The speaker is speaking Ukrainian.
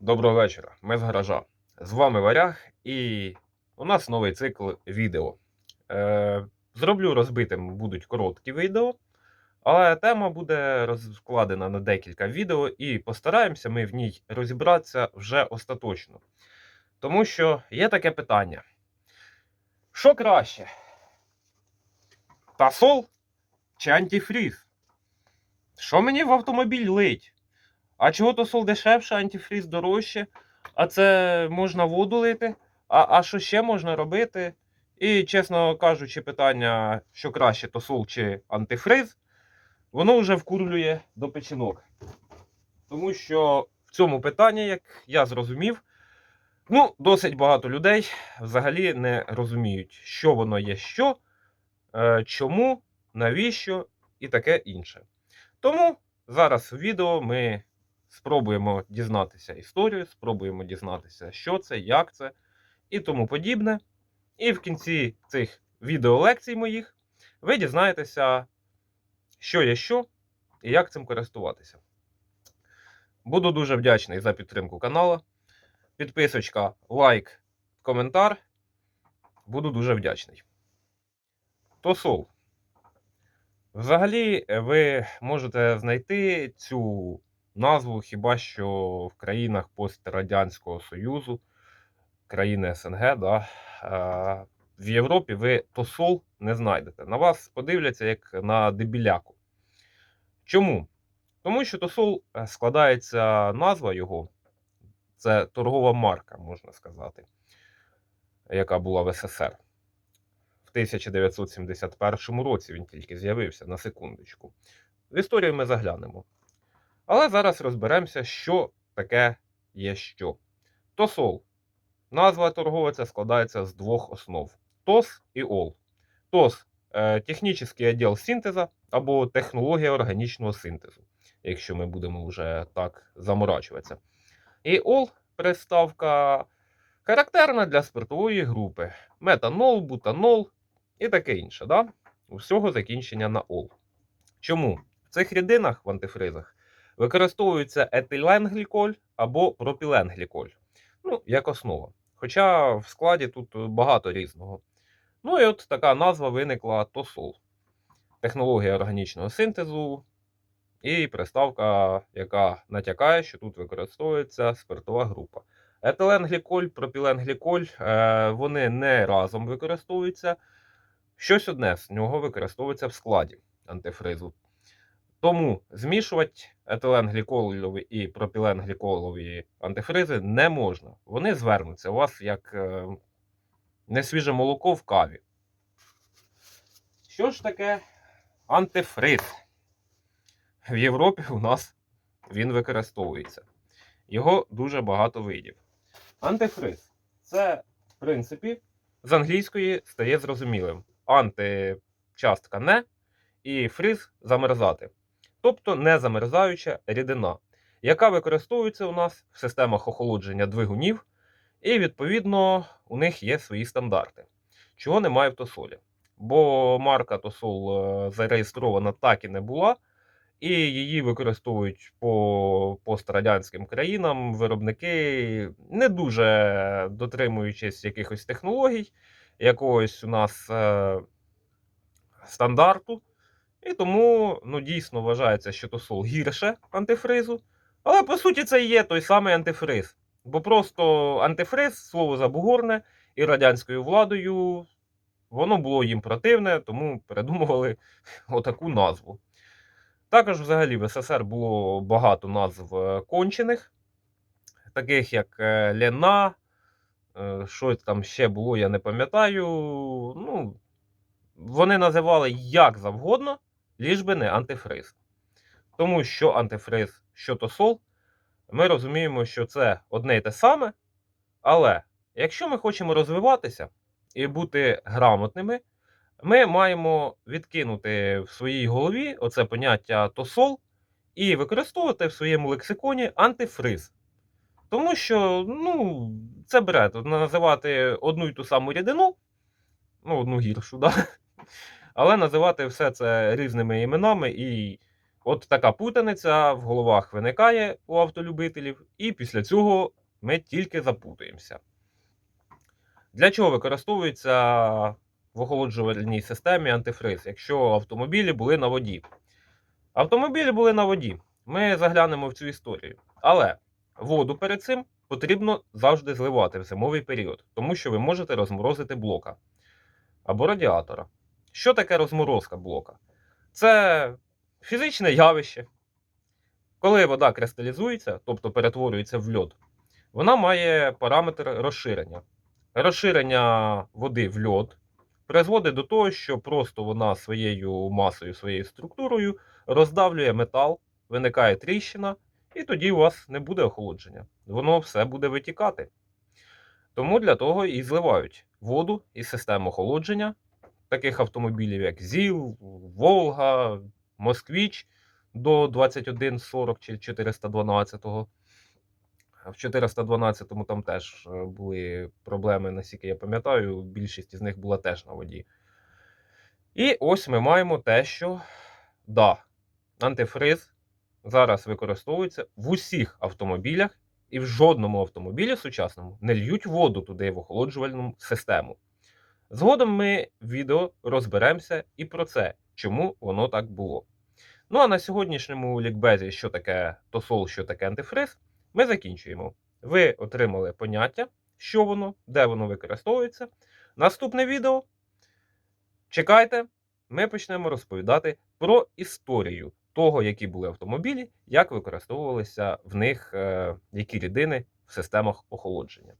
Доброго вечора, ми з гаража. З вами Варяг, і у нас новий цикл відео. Е, зроблю розбитим будуть короткі відео, але тема буде розкладена на декілька відео, і постараємося ми в ній розібратися вже остаточно. Тому що є таке питання: що краще? Тасол чи антифріз? Що мені в автомобіль лить? А чого то сол дешевше, антифріз дорожче, а це можна воду лити, а, а що ще можна робити? І, чесно кажучи, питання, що краще, то сол чи антифриз, воно вже вкурлює до печінок. Тому що в цьому питанні, як я зрозумів, ну, досить багато людей взагалі не розуміють, що воно є що, е, чому, навіщо і таке інше. Тому зараз в відео ми спробуємо дізнатися історію, спробуємо дізнатися, що це, як це і тому подібне. І в кінці цих відеолекцій моїх ви дізнаєтеся, що є що і як цим користуватися. Буду дуже вдячний за підтримку каналу. Підписочка, лайк, коментар. Буду дуже вдячний. Тосол. Взагалі, ви можете знайти цю назву хіба що в країнах пострадянського Союзу, країни СНГ, да, е, в Європі ви тосол не знайдете. На вас подивляться як на дебіляку. Чому? Тому що тосол е, складається назва його, це торгова марка, можна сказати, яка була в СССР. В 1971 році він тільки з'явився на секундочку. В історію ми заглянемо. Але зараз розберемося, що таке є що. Тосол. Назва торговиця складається з двох основ: ТОС і ОЛ. ТОС е, технічний відділ синтезу або технологія органічного синтезу, якщо ми будемо вже так заморачуватися. І ОЛ приставка характерна для спиртової групи: метанол, бутанол і таке інше. Да? У всього закінчення на ОЛ. Чому? В цих рідинах в антифризах використовується етиленгліколь або пропіленгліколь, ну, як основа. Хоча в складі тут багато різного. Ну і от така назва виникла Тосол. Технологія органічного синтезу і приставка, яка натякає, що тут використовується спиртова група. Етиленгліколь, пропіленгліколь, е, вони не разом використовуються. Щось одне з нього використовується в складі антифризу. Тому змішувати етиленгліколові і пропіленгліколові антифризи не можна. Вони звернуться у вас як е, несвіже молоко в каві. Що ж таке антифриз? В Європі у нас він використовується. Його дуже багато видів. Антифриз це, в принципі, з англійської стає зрозумілим. Анти частка не і фриз замерзати тобто незамерзаюча рідина, яка використовується у нас в системах охолодження двигунів, і, відповідно, у них є свої стандарти, чого немає в Тосолі. Бо марка Тосол е, зареєстрована так і не була, і її використовують по пострадянським країнам виробники, не дуже дотримуючись якихось технологій, якогось у нас е, стандарту. І тому ну, дійсно вважається, що тосол гірше антифризу. Але по суті це і є той самий антифриз. Бо просто антифриз, слово забугорне, і радянською владою воно було їм противне, тому придумували отаку назву. Також, взагалі, в СССР було багато назв е, кончених, таких як е, Лена, е, що там ще було, я не пам'ятаю. Ну, Вони називали як завгодно ліж би не антифриз. Тому що антифриз, що то сол, ми розуміємо, що це одне й те саме. Але якщо ми хочемо розвиватися і бути грамотними, ми маємо відкинути в своїй голові оце поняття тосол і використовувати в своєму лексиконі антифриз. Тому що ну, це бред називати одну й ту саму рідину, ну, одну гіршу, да? Але називати все це різними іменами і от така путаниця в головах виникає у автолюбителів, і після цього ми тільки запутаємося. Для чого використовується в охолоджувальній системі антифриз, якщо автомобілі були на воді? Автомобілі були на воді. Ми заглянемо в цю історію. Але воду перед цим потрібно завжди зливати в зимовий період, тому що ви можете розморозити блока або радіатора. Що таке розморозка блока? Це фізичне явище. Коли вода кристалізується, тобто перетворюється в льод, вона має параметр розширення. Розширення води в льод призводить до того, що просто вона своєю масою, своєю структурою роздавлює метал, виникає тріщина, і тоді у вас не буде охолодження. Воно все буде витікати. Тому для того і зливають воду із систем охолодження таких автомобілів, як ЗІЛ, Волга, Москвіч до 2140 чи 412. В 412-му там теж е, були проблеми, наскільки я пам'ятаю, більшість з них була теж на воді. І ось ми маємо те, що да, антифриз зараз використовується в усіх автомобілях, і в жодному автомобілі сучасному не льють воду туди в охолоджувальну систему. Згодом ми в відео розберемося і про це, чому воно так було. Ну а на сьогоднішньому лікбезі, що таке тосол, що таке антифриз, ми закінчуємо. Ви отримали поняття, що воно, де воно використовується. Наступне відео. Чекайте, ми почнемо розповідати про історію того, які були автомобілі, як використовувалися в них е, які рідини в системах охолодження.